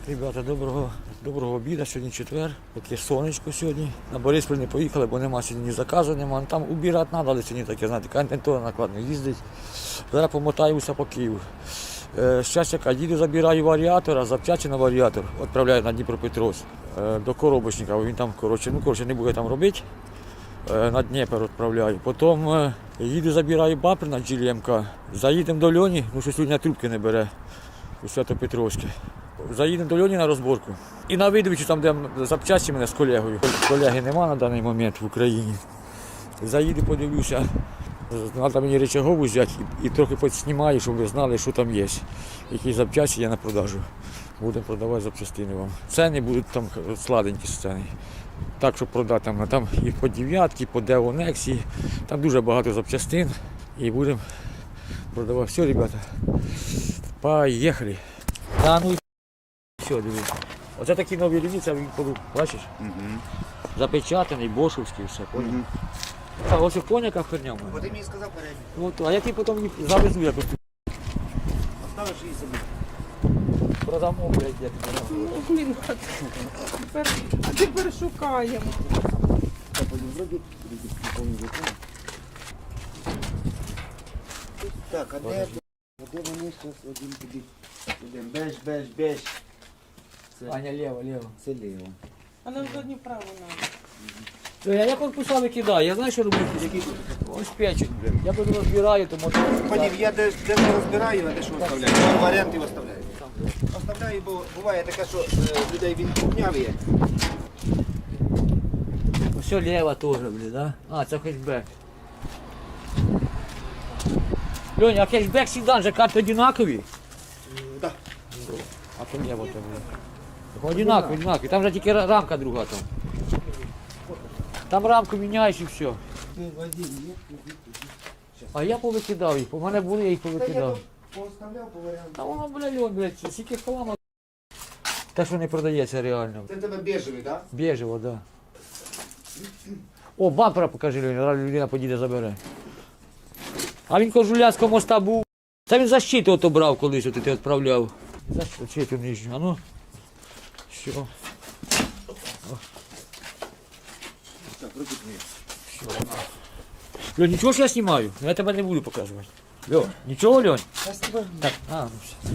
Так, ребята, доброго, доброго обіду. Сьогодні четвер, таке сонечко сьогодні. На Борисполь не поїхали, бо нема сьогодні ні заказу, нема. Ну, Там убирати треба, але сьогодні таке, знаєте, контентора накладно їздить. Зараз помотаюся по Києву. Е, Зараз яка, їду, забираю варіатора, запчасті на варіатор, відправляю на Дніпропетровськ е, до коробочника. Він там, коротше, ну, коротше, не буде там робити. Е, На Дніпро відправляю. Потім е, їду, забираю бапер на GLMK. Заїдемо до Льоні, ну що сьогодні трубки не бере у Святопетровське. Заїдемо до Льоні на розборку. І на видовичі там, де запчасті мене з колегою. Колеги нема на даний момент в Україні. Заїду, подивлюся. Треба мені речагову взяти і, трохи підснімаю, щоб ви знали, що там є. Які запчасті є на продажу. Будемо продавати запчастини вам. Ціни будуть там сладенькі ціни. Так, щоб продати там, там і по дев'ятки, по Деонексі. Там дуже багато запчастин. І будемо продавати. Все, ребята. Поїхали. А ну все, дивіться. Оце такі нові лінії, він коли, бачиш? Запечатаний, бошовський, все, поняв? А ось у коня яка херня в мене. Бо ти мені сказав передній. От, а я ті потім їх завезу якось. Оставиш її собі. Продамо, блядь, я тобі дам. Ну, блін, а тепер, а тепер шукаємо. Так, а де? А де вони зараз один тобі? Один беж, беж, беж. Аня, лево, лево. Це ліво. А нам задні право надо. То я як он викидаю, я знаю, що робити. Які... Ось печуть. Я потім розбираю, то може... Панів, я де, де не розбираю, а де що оставляю. Я варіанти оставляю. Оставляю, бо буває таке, що е, людей він кухнявий. Ось лево теж, да? А, це хетчбек. Льоня, а хетчбек завжди же карти одинакові. Так. А то лево то блядь. Так Одинакові, одинакові. Там же тільки рамка друга там. Там рамку міняєш і все. А я повикидав їх, у мене були, я їх повикидав. варіанту. Та воно, бля, льон, блядь, скільки хлама. Те, що не продається реально. Це тебе бежевий, так? Біжево, да. О, бампера покажи, Льоня, зараз людина подійде забере. А він Кожулянського моста був. Та він защиту ото брав колись, от ти відправляв. Защиту нижню, а ну. Все. Так, руки твої. Льонь, нічого ж я знімаю? Я тебе не буду показувати. Льонь, нічого, Льонь? Так, а, ну все.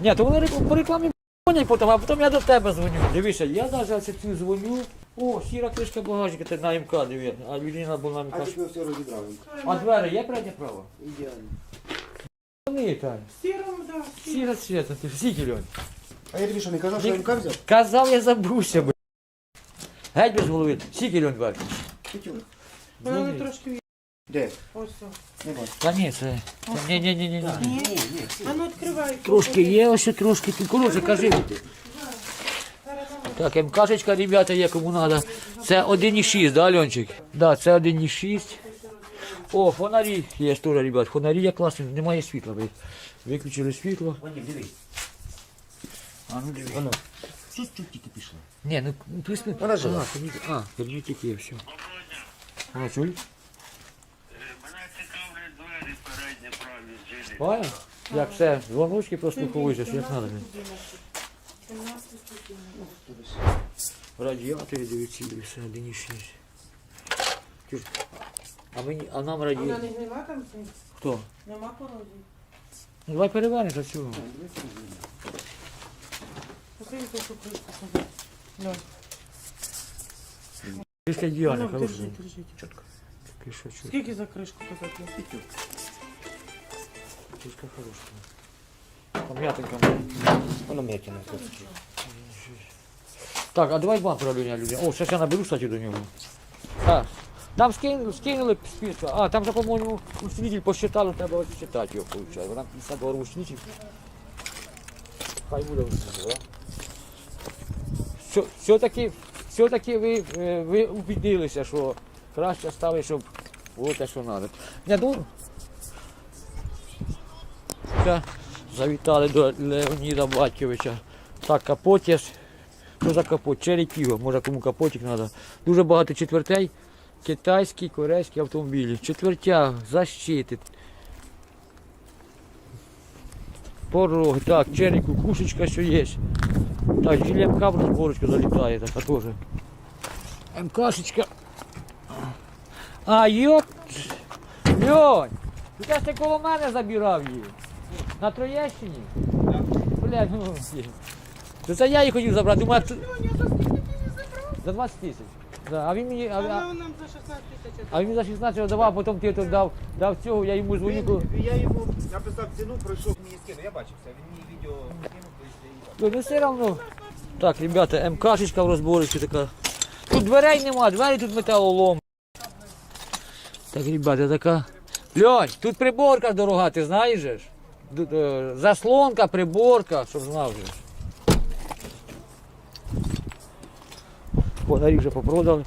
Ні, то вони по рекламі дзвонять потім, а потім я до тебе дзвоню. Дивися, я навіть цю дзвоню. О, сіра кришка багажника, ти на МК, диви. А людина була на А МК. тепер все розібрав. А двері є переднє право? Ідеально. Вони так. Сіром, да. Сіра цвіта, ти ж скільки, Льонь? А я тобі що, не казав, що я МК взяв? Казав, я забувся, б. Геть без голови. Скільки, Льонь, варто? П'ятюра. Вона трошки в- Де? ось. о. Та ні, це. Ні, ні, ні, ні, ні. Ні, ні. А ну відкривай. Трошки є, ось ще трошки. Ти коротше, кажи. Так, МКшечка, ребята, є кому треба. Це 1,6, да, Льончик? Да, це 1,6. О, фонарі є теж, ребят. Фонарі є класні, немає світла. Ви виключили світло. Ванік, дивись. А ну дивись. Воно. Чуть-чуть тільки пішло. Ні, ну ну, пісня. Вона жива. А, а, пермітик є, все. А, чуй? Мене цікавлять двері передні праві зілі. Понял? Як все, дзвоночки прослуховуєш, як треба. Радіатори дивіться, 1,6. Чуж, А, мені, а нам Вона не гнила там? Хто? Нема корозії. Ну, давай перевернеш до цього. Таку кришку сюди. Ну, Кришка ідеальна, ну, хороша. держіть, держіть. Чітко. Що. Скільки за кришку казати? Кришка хороша. Там м'ятенька. Воно м'яке Так, а давай бампера Люня, Люня. О, зараз я наберу, кстати, до нього. Так. Там скинули, скинули списку. А, там же, по-моєму, усилитель посчитали, треба ось читати його, виходить. Там 50 доларів усилитель. Хай буде усилитель, да? Все- Все-таки, все-таки ви, е, ви убедилися, що краще ставити, щоб було те, що треба. Не думаю. Завітали до Леоніда Батьковича. Так, капот є. Що за капот? Черепіго, може кому капотик треба. Дуже багато четвертей. Китайські, корейські автомобілі. Четвертя, защити. Порог, так, черник, кукушечка все є. Так, жили МК в розборочку залітає, така теж. МКшечка. А, йоп. Льонь, ти кажеш, ти коло мене забирав її. На Троєщині? Блядь, ну. То це я її хотів забрати. Думаю, ти- Льоня, за скільки ти її забрав? за 20 тисяч. Да, а він мені, а, А вона нам за 16 тисяч. а він мені за 16 давав, а потім ти то дав, дав цього, я йому дзвоню. Він- Я йому написав ціну, пройшов мені скинув. Я бачив це. Він мені відео то я її Ну, все равно. Так, ребята, МКшечка в розборочці така. Тут дверей нема, двері тут металолом. Так, ребята, така. Льонь, тут приборка дорога, ти знаєш? ж? Е, Заслонка, приборка, щоб знав же. ж. Фонарі вже попродали.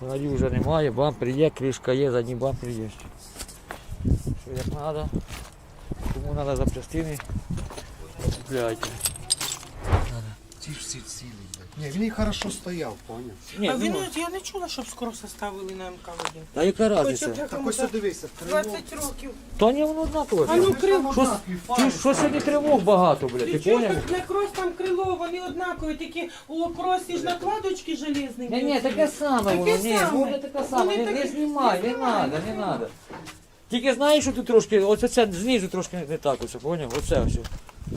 Фонарів вже немає, бампер є, кришка є, задній бампер є. Що як треба. Кому треба запчастини, купляйте. Ті ж всі цілі. Ні, він і хорошо стояв, поняв. Ні, А він, ну, я не чула, щоб скоро составили на МК один. а яка разниця? Так ось дивися, 20 років. Та ні, воно однаково. А ну крило. Що, ти, що сьогодні тривог багато, блядь, ти Ти чого поняв? так для крос там крило, вони однакові, тільки у кросі ж накладочки железні. Ні, ні, таке саме Таке воно, ні, саме. воно таке саме, Вони не, не такі- знімай, не треба, не треба. Тільки знаєш, що тут трошки, оце це знизу трошки не, не так, оце, поняв? Оце ось.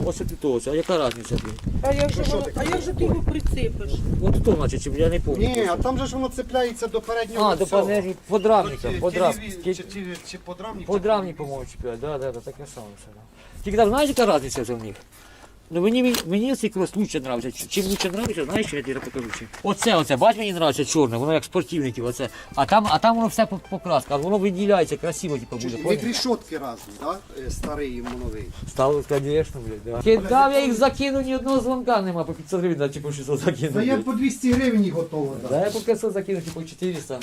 Ось ти того, а яка різниця, блядь? А як же, воно- а як же ти його прицепиш? От то, значить, чи я не пам'ятаю. Ні, а там же ж воно цепляється до переднього. А, до цього. панелі, подрамника, ті- подрамник. телеві- Чи, чи, чи подрамник? чи Подрамник, по-моєму, чіпляють, да, да, да, таке саме все. Да. Тільки там знаєш, яка різниця вже в них? Ну мені, мені цей крос лучше нравиться. Чим лучше нравиться, знаєш, що я тобі покажу. Оце, оце, бач, мені нравиться чорне, воно як спортивників, оце. А там, а там воно все покраска, а воно виділяється, красиво типу, буде. Від рішотки різні, да? Е, старий і новий. Стало, звісно, блядь, да. Кидав, я їх закину, ні одного дзвонка нема, по 500 гривень, да, чи по 600 закину. Та я по 200 гривень їх готово Да, дати. я по 500 закину, чи по 400.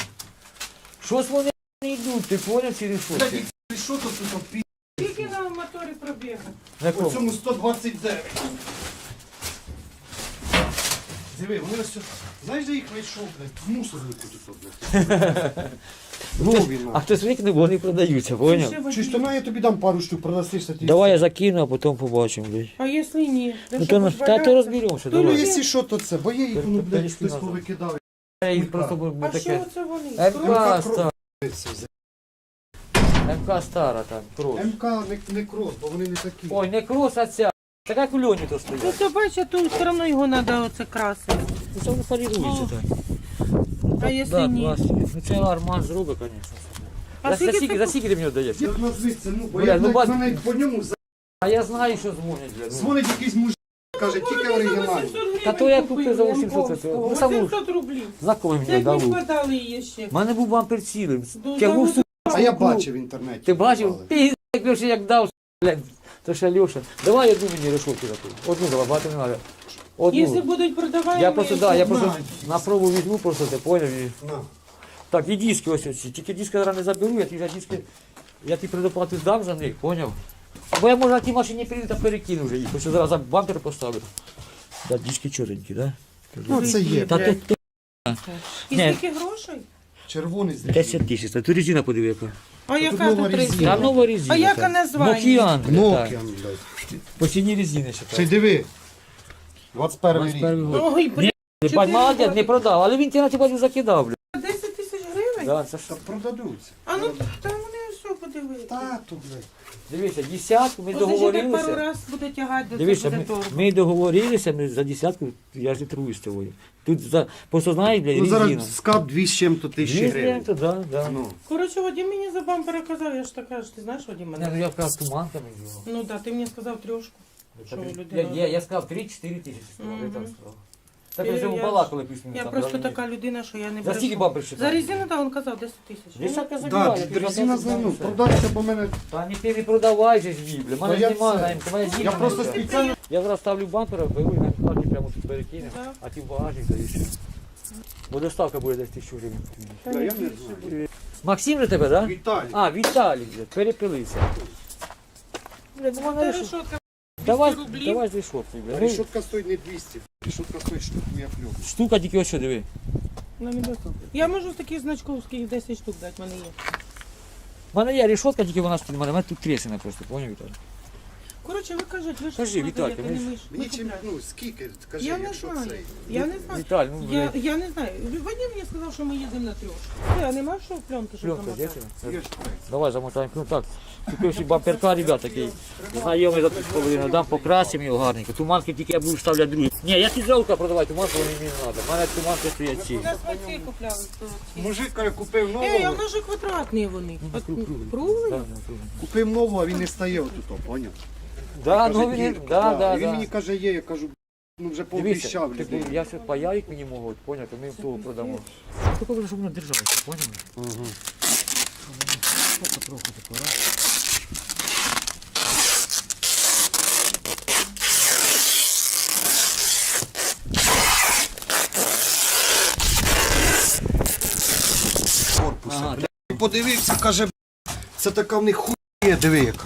Щось вони не йдуть, ти поняв, чи рішотки? Рішоток тут пі... Скільки на По кому? цьому 129. Диви, вони ось... Знаєш, де їх знайшов, блядь? В мусорнику тут, блядь. Нові, А хтось викне, бо вони продаються, поняв? Ще Чуєш, то на я тобі дам пару штук, продасишся ти. Давай я закину, а потім побачимо, блядь. А якщо ні? Ти Ну що, то, та, то валятися? розберемося, Ну, давай. якщо що, то це, бо я їх, ну, блядь, хтось повикидав. Я їх просто буду А що таке. оце вони? Це МК стара там, крос. МК не, не крос, бо вони не такі. Ой, не крос, а ця. Така як у Льоні то Ну стоїть. то бачиш, тут все одно його треба оце красити. Ну це воно полірується так. А якщо ні? Ну це Арман зробить, звісно. А За, за, скільки скільки, це за скільки ти мені даєш? Як назвиться, ну, бо Бля, я ну, по ньому за- А я знаю, що дзвонять, блядь. Ну. дзвонить якийсь мужик, каже, тільки оригінальний. Та то я купив за 800, це- ну, саму- 800 рублів. Знакомий мені Як дав. ми У її ще? мене був бампер цілим. Ну, Тягнув. А я бачив в інтернеті. Ти бачив? Ти як як дав, блядь. То ще Леша. Давай одну мені решетку таку. Одну давай, багато не треба. Якщо будуть продавати, Я просто, да, я просто На. пробу візьму, просто ти поняв. І... Так, і диски ось оці. Тільки диски зараз не заберу, я ті вже диски, я ті предоплату здам за них, поняв? Або я може на тій машині приїду та перекину вже їх. Ось зараз за бампер поставлю. Да, диски чорненькі, да? Ну, це є. Та блядь, тут І скільки грошей? Червоний з 10 тисяч, та тут резина подиви яка. А яка нова тут резина. Та нова резина. А яка названня? Нокіан. так. блядь. По ціні резини ще Це так. диви. 21 рік. 21 год. Ой, блядь, Бать, чотири молодець, не продав, але він тебе інтернеті не закидав, блядь. 10 тисяч гривень? Да, це що? Продадуться. А ну там вони все подивилися. Тату, блядь. Дивіться, десятку, ми так пару договорилися. раз буде тягати, до Дивіться, ми, ми договорилися, ми за десятку, я ж не торгую з тобою. Тут за, просто знаєш, блядь, Ну резина. зараз скап 2 з чим-то тисячі гривень. то, да, да. Ну. Коротше, Вадим мені за бампера казав, я ж така ж, ти знаєш, Вадим Не, ну мене? я вкрав туманками його. Ну так, ти мені сказав трьошку. Що людина? Я, я, я сказав 3-4 тисячі, сказав, я Мгм. так сказав. Я- балакали після Я просто така людина, що я не За скільки беру. бампер За резину, так, він казав 10 тисяч. Десятка Да, забирали. я пішов резина десять, знаю, ну, все. продаться, бо мене... Та ні ти не продавай же ж її, бля. Мене Та я немає, це- на МК, мене Я просто не спеціально... Я зараз ставлю бампера, беру і на МК прямо тут перекину, Да. а ти в багажник даєш. Бо доставка буде десь тисячу гривень. Та я не знаю. Максим же тебе, так? Да? Віталій. А, Віталій, блядь, перепилися. Блядь, ну мене Та Давай, рублів. давай з решоткою, блядь. Ну, Решетка стоїть не 200. Решетка стоїть штуку, я люблю. Штука тільки ось що, диви. на небесах. Я можу таких значковських 10 штук дати, в мене є. В мене є решотка, тільки вона стоїть, у мене, у мене тут трісина просто, поняв, Віталій? Коротше, ви кажете, ви ж Кажи, Віталька, як ми ж- ми Мені чим, купляємо. ну, скільки, скажи, Я не якщо знаю. цей. Я не знаю. Віталь, ну, Я, блядь. я не знаю. Вадим мені сказав, що ми їдемо на трьох. Ти, а нема що пленки, щоб Пленка, замотати? де Є ж Давай замотаємо. Ну так, купив собі бамперка, ребят, такий. Знайомий за тут половину, дам покрасимо його гарненько. Туманки тільки я буду вставляти другі. Ні, я ті золка продавати, туманки вони мені не треба. У мене туманки стоять ці. У нас оці купляли. то ці. Мужик каже, купив Ей, а в нового, нас же квадратні вони. От, круглі. Круглі? Ну, круглі. купив нового, а він не стає отут, поняв? Да, Каже, ну він, да, да, І Він да. мені каже, є, я кажу, ну вже Дивіться, пообіщав типу, людей. я все паяють мені можуть, поняв, то ми того продамо. Таке буде, щоб воно держалося, поняли? Ага. Трохи, трохи тако, раз. Корпуса. Ага. Подивився, каже, це така в них хує, диви яка.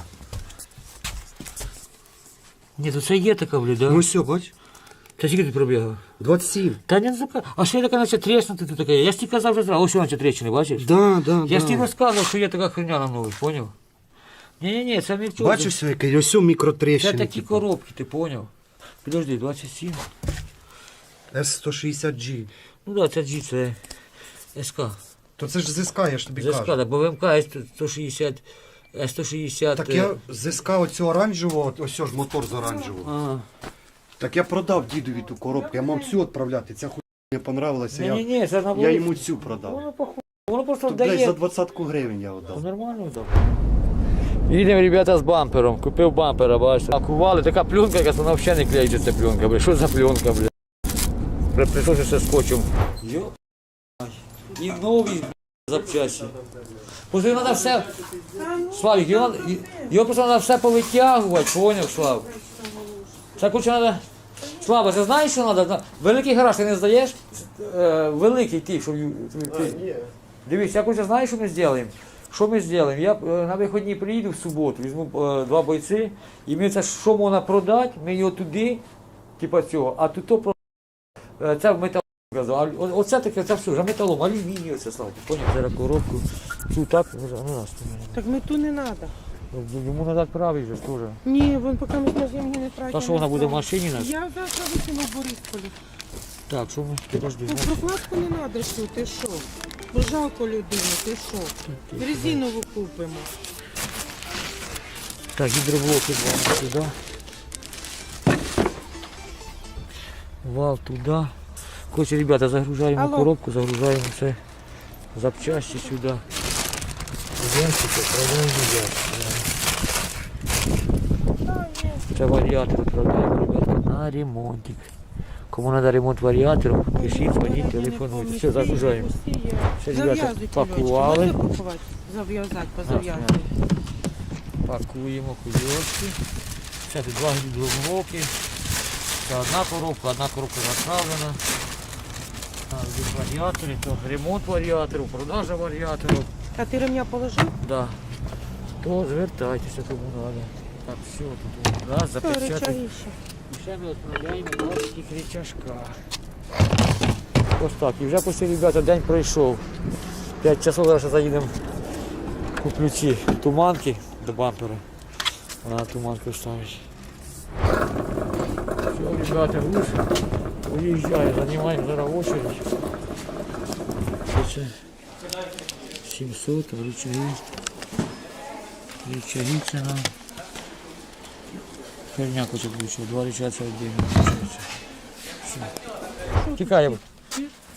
Ні, то це є така, блядь, да? Ну все, бач, Та скільки ти пробігав? 27. Та не така. А ще така наче треснути тут таке. Я ж тобі казав вже зразу, ось наче трещини, бачиш? Да, да, Я ж тобі да. розказував, що є така херня на нових, поняв? Ні, ні, ні, це не в чому. Бачиш, все, яке, ось Це мікротрещини. такі типу. коробки, ти поняв? Підожди, 27. S160G. Ну да, це G, це СК. То це ж ЗСК, я ж тобі Це СК, кажу. да, бо в МК є 160, С160. Так е, я ЗСК оцю оранжевого, ось ж мотор з оранжевого. Ага. Так я продав дідові ту коробку, я мав цю відправляти, ця хуйня мені понравилася, я, ні, це на я йому цю продав. Воно похуй. Воно просто То, блядь, дає. за двадцятку гривень я віддав. Нормально так. Їдемо, ребята, з бампером. Купив бампера, бачите. Акували, така пленка, якась вона взагалі не клеїться, ця пленка, бля. Що за пленка, бля? При- Прийшлося ще скотчем. Йо. І нові запчасті. Просто його треба все. Славік, його, його просто треба все повитягувати, поняв, Слав? Це куча треба. Слава, ти знаєш, що треба? Великий гараж ти не здаєш? Е, великий ти, щоб ти. Дивись, я хочу знаєш, що ми зробимо? Що ми зробимо? Я е, на вихідні приїду в суботу, візьму е, два бойці, і ми це що можна продати, ми його туди, типа цього, а тут то про це в о- Оце таке, це все, вже металом, алюмінію це слава. Поняв, зараз коробку. Тут так, ну раз, ну, раз. Так ми ту не треба. Ну, Йому треба правий же ж теж. Ні, вон поки ми на землі не тратимо. Та що вона буде в машині нас? Я завтра викину в Борисполі. Так, що ми? Подожди. Ну, прокладку не треба, що ти що? Бо жалко людину, ти що? Резинову купимо. Так, гидроблоки вал сюда. Вал туда. Короче, ребята, загружаем Алло. коробку, загружаем все запчасти сюда. Ящики, отправляем в ящик. Це варіатор відправляємо, ребята, на ремонтик. Кому треба ремонт варіатору, пишіть, дзвоніть, телефонуйте. Все, загружаємо. Все, ребята, пакували. Зав'язати, позав'язати. Пакуємо кульочки. Це тут два гідроблоки. Це одна коробка, одна коробка заправлена. Тут то ремонт варіаторів, продажа варіаторів. А ти ремня положив? Да. То звертайтеся, кому треба. Так, все, тут раз, ще. І ще ми відправляємо два таких речашка. Ось так. І вже після, ребята, день пройшов. 5 часов зараз ще заїдемо. Куплю ці туманки до бампера. Вона туманку ставить. Все, ребята, груз уїжджає, займаємо зараз очередь. Це 700, а рычаги. Рычаги це нам. Херня хоче включити, два рычага це віддільно. Тікає.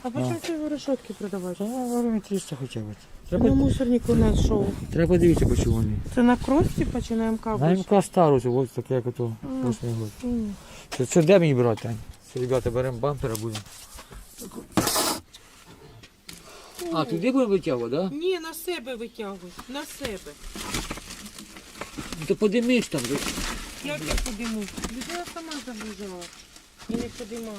А по чому ти решетки продавати? Та гривень 300 хоча б. На Треба, мусорнику знайшов. треба дивитися, по чому вони. Це на крості чи на МК? На МК стару, це ось таке, як ото 8 год. Ні. Це, це де мені брати, Тань? Ребята, беремо бампера, будемо. А, туди будемо витягувати, так? Да? Ні, на себе витягуй. На себе. Ну, То подимиш там. Як я подиму? Людина сама загружала. І не подимала.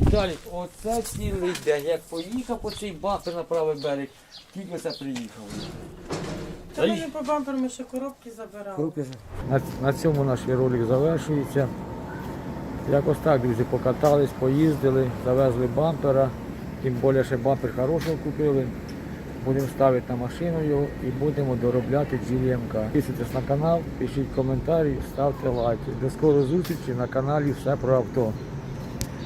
Віталік, оце цілий день. Як поїхав по цей бампер на правий берег, тільки це приїхав. Та ми не по бамперу, ми ще коробки забирали. На, на цьому наш ролик завершується. Якось так, друзі, покатались, поїздили, завезли бампера. Тим більше ще бампер хорошого купили. Будемо ставити на машину його і будемо доробляти GVMK. Підписуйтесь на канал, пишіть коментарі, ставте лайки. До скорої зустрічі на каналі Все про авто.